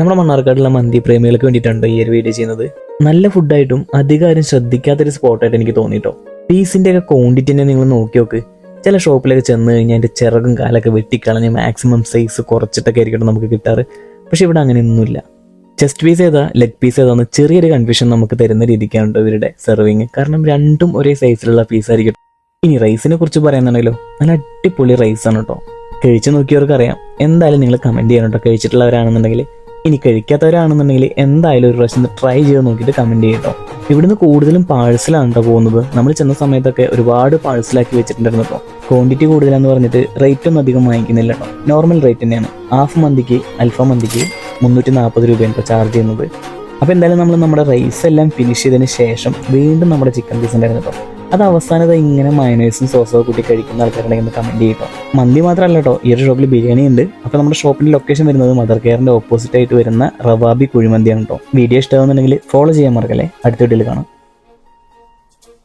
നമ്മുടെ മണ്ണാർക്കാടുള്ള മന്തി പ്രേമികൾക്ക് വേണ്ടിയിട്ടാണ് ഈ ഒരു വീഡിയോ ചെയ്യുന്നത്. നല്ല ഫുഡായിട്ടും അധികം ആരും ശ്രദ്ധിക്കാത്തൊരു സ്പോട്ടായിട്ട് എനിക്ക് തോന്നിട്ടോ പീസിന്റെ ഒക്കെ ക്വാണ്ടിറ്റി തന്നെ നിങ്ങൾ നോക്കി നോക്ക്. ചില ഷോപ്പിലൊക്കെ ചെന്ന് കഴിഞ്ഞാൽ അതിന്റെ ചിറകും കാലൊക്കെ വെട്ടിക്കളഞ്ഞ് മാക്സിമം സൈസ് കുറച്ചിട്ടൊക്കെ ആയിരിക്കും നമുക്ക് കിട്ടാറ്. പക്ഷെ ഇവിടെ അങ്ങനെയൊന്നുമില്ല. ചെസ്റ്റ് പീസ് ഏതാ ലെഗ് പീസ് ഏതാന്ന് ചെറിയൊരു കൺഫ്യൂഷൻ നമുക്ക് തരുന്ന രീതിക്കാണ് ഇവരുടെ സെർവിങ് കാരണം രണ്ടും ഒരേ സൈസിലുള്ള പീസ് ആയിരിക്കും. ഇനി റൈസിനെ കുറിച്ച് പറയുന്നുണ്ടെങ്കിലോ നല്ല അടിപൊളി റൈസാണ് കേട്ടോ കഴിച്ചു നോക്കിയവർക്ക് അറിയാം എന്തായാലും നിങ്ങൾ കമന്റ് ചെയ്യണം കേട്ടോ കഴിച്ചിട്ടുള്ളവരാണെന്നുണ്ടെങ്കിൽ ഇനി കഴിക്കാത്തവരാണെന്നുണ്ടെങ്കിൽ എന്തായാലും ഒരു പ്രാവശ്യം ട്രൈ ചെയ്ത് നോക്കിയിട്ട് കമന്റ് ചെയ്യട്ടോ. ഇവിടുന്ന് കൂടുതലും പാഴ്സലാണ് കേട്ടോ പോകുന്നത്. നമ്മൾ ചെന്ന സമയത്തൊക്കെ ഒരുപാട് പാഴ്സലാക്കി വെച്ചിട്ടുണ്ടായിരുന്നു കേട്ടോ ക്വാണ്ടിറ്റി കൂടുതലാന്ന് പറഞ്ഞിട്ട് റേറ്റ് ഒന്നും അധികം വാങ്ങിക്കുന്നില്ല കേട്ടോ നോർമൽ റേറ്റ് തന്നെയാണ്. ഹാഫ് മന്തിക്ക് അൽഫാം മന്തിക്ക് മുന്നൂറ്റി നാൽപ്പത് രൂപയാണ് കേട്ടോ ചാർജ് ചെയ്യുന്നത്. അപ്പോൾ എന്തായാലും നമ്മൾ നമ്മുടെ റൈസ് എല്ലാം ഫിനിഷ് ചെയ്തതിന് ശേഷം വീണ്ടും നമ്മുടെ ചിക്കൻ പീസ് ഉണ്ടായിരുന്നു കേട്ടോ അത് അവസാനത്തെ ഇങ്ങനെ മയനൈസും സോസോ കൂട്ടി കഴിക്കുന്ന ആൾക്കാരുണ്ടെങ്കിൽ ഒന്ന് കമന്റ് ചെയ്യട്ടോ മന്തി മാത്രമല്ല കേട്ടോ ഈ ഒരു ഷോപ്പിൽ ബിരിയാണി ഉണ്ട് അപ്പോൾ നമ്മുടെ ഷോപ്പിന്റെ ലൊക്കേഷൻ വരുന്നത് മദർ കെയറിന്റെ ഓപ്പോസിറ്റ് ആയിട്ട് വരുന്ന റവാബി കുഴിമന്തിയാണ് കേട്ടോ വീഡിയോ ഇഷ്ടമാകുന്നുണ്ടെങ്കിൽ ഫോളോ ചെയ്യാൻ മറക്കല്ലേ? അടുത്ത വീട്ടിൽ കാണാം.